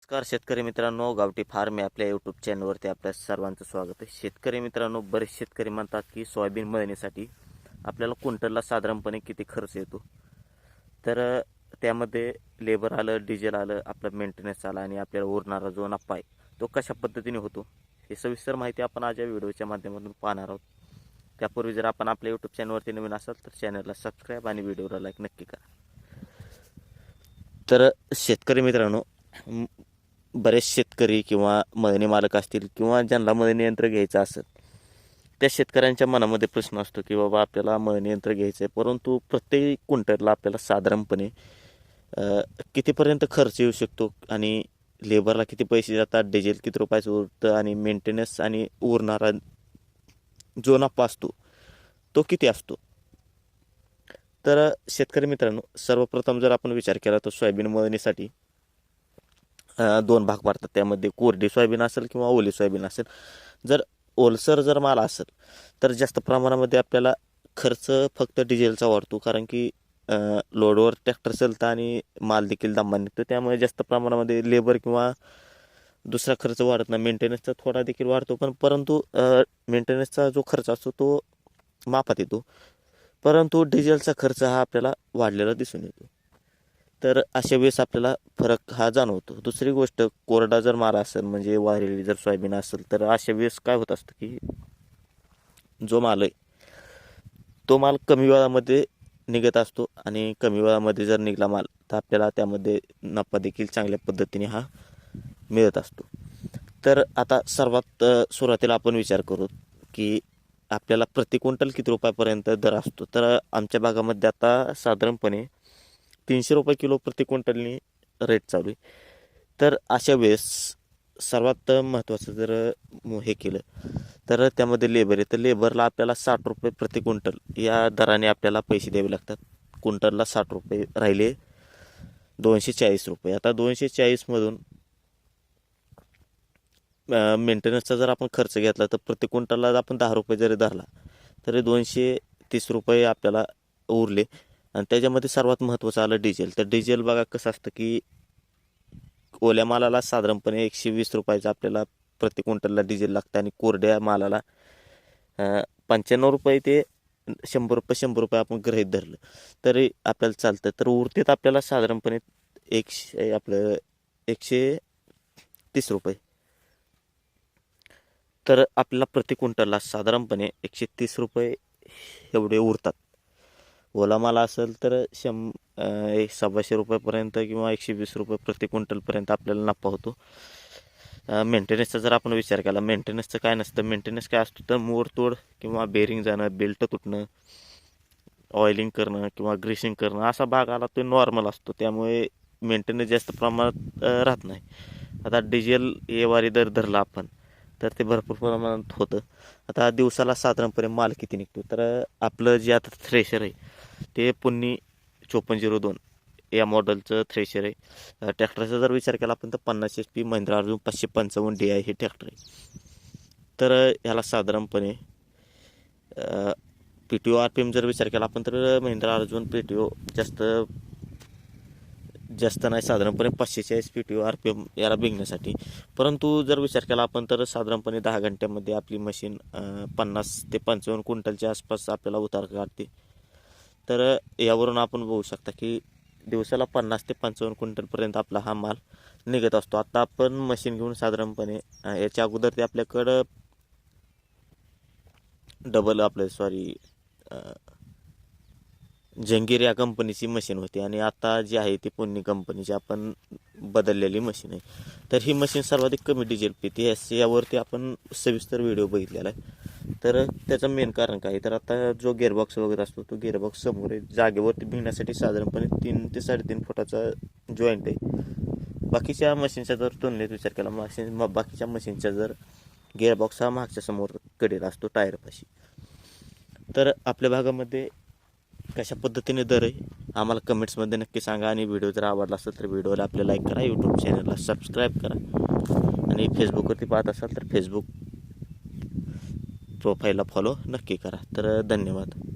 नमस्कार शेतकरी मित्रांनो गावठी फार्म या आपल्या यूट्यूब चॅनलवरती आपल्या सर्वांचं स्वागत आहे. शेतकरी मित्रांनो बरेच शेतकरी म्हणतात की सोयाबीन मळणीसाठी आपल्याला क्विंटलला साधारणपणे किती खर्च येतो? तर त्यामध्ये लेबर आलं डिझेल आलं आपलं मेंटेनन्स आलं आणि आपल्याला उरणारा जो नफा आहे तो कशा पद्धतीने होतो? हे सविस्तर माहिती आपण आज या व्हिडिओच्या माध्यमातून पाहणार आहोत. त्यापूर्वी जर आपण आपल्या यूट्यूब चॅनलवरती नवीन असाल तर चॅनलला सबस्क्राईब आणि व्हिडिओला लाईक नक्की करा. तर शेतकरी मित्रांनो बरेच शेतकरी किंवा मळणी मालक असतील किंवा ज्यांना मळणी यंत्र घ्यायचं असेल त्या शेतकऱ्यांच्या मनामध्ये प्रश्न असतो की बाबा आपल्याला मळणी यंत्र घ्यायचं आहे परंतु प्रत्येक क्विंटलला आपल्याला साधारणपणे कितीपर्यंत खर्च येऊ शकतो आणि लेबरला किती पैसे जातात डिझेल किती रुपयाचं उरतं आणि मेंटेनन्स आणि उरणारा जो नफा असतो तो किती असतो? तर शेतकरी मित्रांनो सर्वप्रथम जर आपण विचार केला तर सोयाबीन मळणीसाठी दोन भाग पडतात. त्यामध्ये कोरडी सोयाबीन असेल किंवा ओली सोयाबीन असेल. जर ओलसर जर माल असेल तर जास्त प्रमाणामध्ये आपल्याला खर्च फक्त डिझेलचा वाढतो. कारण की लोडवर ट्रॅक्टर चालतं आणि माल देखील दमाने निघतो. त्यामुळे जास्त प्रमाणामध्ये लेबर किंवा दुसरा खर्च वाढत नाही. मेंटेनन्सचा थोडा देखील वाढतो. पण परंतु मेंटेनन्सचा जो खर्च असतो तो मापात येतो. परंतु डिझेलचा खर्च हा आपल्याला वाढलेला दिसून येतो. तर अशा वेळेस आपल्याला फरक हा जाणवतो. दुसरी गोष्ट कोरडा जर माल असेल म्हणजे वारेली जर सोयाबीन असेल तर अशा वेळेस काय होत असतं की जो माल आहे तो माल कमी वेळामध्ये निघत असतो आणि कमी वेळामध्ये जर निघाला माल तर आपल्याला त्यामध्ये नफा देखील चांगल्या पद्धतीने हा मिळत असतो. तर आता सर्वात सुरुवातीला आपण विचार करू की आपल्याला प्रति क्विंटल किती रुपयापर्यंत दर असतो? तर आमच्या भागामध्ये आता साधारणपणे तीनशे रुपये किलो प्रति क्विंटलनी रेट चालू आहे. तर अशा वेळेस सर्वात महत्त्वाचं जर हे केलं तर त्यामध्ये लेबर आहे. तर लेबरला आपल्याला साठ रुपये प्रति क्विंटल या दराने आपल्याला पैसे द्यावे लागतात. क्विंटलला साठ रुपये राहिले दोनशे चाळीस रुपये. आता दोनशे चाळीसमधून मेंटेनन्सचा जर आपण खर्च घेतला तर प्रति क्विंटलला आपण दहा रुपये जरी धरला तरी दोनशे तीस रुपये आपल्याला उरले. आणि त्याच्यामध्ये सर्वात महत्त्वाचं आलं डिझेल. तर डिझेल बघा कसं असतं की ओल्या मालाला साधारणपणे एकशे वीस रुपयाचं आपल्याला प्रति क्विंटलला डिझेल लागतं आणि कोरड्या मालाला पंच्याण्णव रुपये ते शंभर रुपये शंभर रुपये आपण गृहीत धरलं. तरी आपल्याला चालतं. तर उरतेत आपल्याला साधारणपणे एकशे आपलं एकशे तीस रुपये. तर आपल्याला प्रति क्विंटलला साधारणपणे एकशे तीस रुपये एवढे उरतात. ओला माल असेल तर शं एक सव्वाशे रुपयापर्यंत किंवा एकशे वीस रुपये प्रति क्विंटलपर्यंत आपल्याला नफा होतो. मेंटेनन्सचा जर आपण विचार केला मेंटेनन्सचं काय नसतं. मेंटेनन्स काय असतो तर मोरतोड किंवा बेरिंग जाणं बेल्ट तुटणं ऑइलिंग करणं किंवा ग्रीसिंग करणं असा भाग आला तो नॉर्मल असतो. त्यामुळे मेंटेनन्स जास्त प्रमाणात राहत नाही. आता डिझेल येवारी दर धरला आपण तर ते भरपूर प्रमाणात होतं. आता दिवसाला साधारणपणे माल किती निघतो? तर आपलं जे आता थ्रेशर आहे ते पुन्नी चोपन्न झिरो दोन. या मॉडेलचं थ्रेशर आहे. ट्रॅक्टरचा जर विचार केला आपण तर पन्नास एच पी महिंद्रा अर्जुन पाचशे पंचावन्न डी आय हे ट्रॅक्टर आहे. तर ह्याला साधारणपणे P T O R P M जर विचार केला आपण तर Mahindra Arjun P T O जास्त जास्त नाही साधारणपणे पाचशे चाळीस P T O R P M याला बिघण्यासाठी परंतु जर विचार केला आपण तर साधारणपणे दहा घंट्यामध्ये आपली मशीन पन्नास ते पंचावन्न क्विंटलच्या आसपास आपल्याला उतार काढते. तर यावरून आपण बघू शकता की दिवसाला पन्नास ते पंचावन्न क्विंटलपर्यंत आपला हा माल निघत असतो. आता आपण मशीन घेऊन साधारणपणे याच्या अगोदर ते आपल्याकडं डबल आपलं सॉरी जंगीर या कंपनीची मशीन होती आणि आता जी आहे ती पुन्नी कंपनीची आपण बदललेली मशीन आहे. तर ही मशीन सर्वाधिक कमी डिझेल पिते यावरती आपण सविस्तर व्हिडिओ बघितलेला आहे. तर त्याचं मेन कारण काय? आहे? तर आता जो गेअरबॉक्स वगैरे असतो तो गेअरबॉक्स समोर आहे. जागेवरती भिंगण्यासाठी साधारणपणे तीन ते साडेतीन फुटाचा जॉईंट आहे. बाकीच्या मशीनचा जर तुलनेत विचार केला मशीन म- बाकीच्या मशीनचा जर गेअरबॉक्स हा मागच्या समोर कडेला असतो टायरपाशी तर आपल्या भागामध्ये कशा पद्धतीने दर आहे आम्हाला कमेंट्समध्ये नक्की सांगा. आणि व्हिडिओ जर आवडला असेल तर व्हिडिओला आपल्या लाईक करा. यूट्यूब चॅनलला सबस्क्राईब करा. आणि फेसबुकवरती पाहत असाल तर फेसबुक प्रोफाईलला फॉलो नक्की करा. तर धन्यवाद.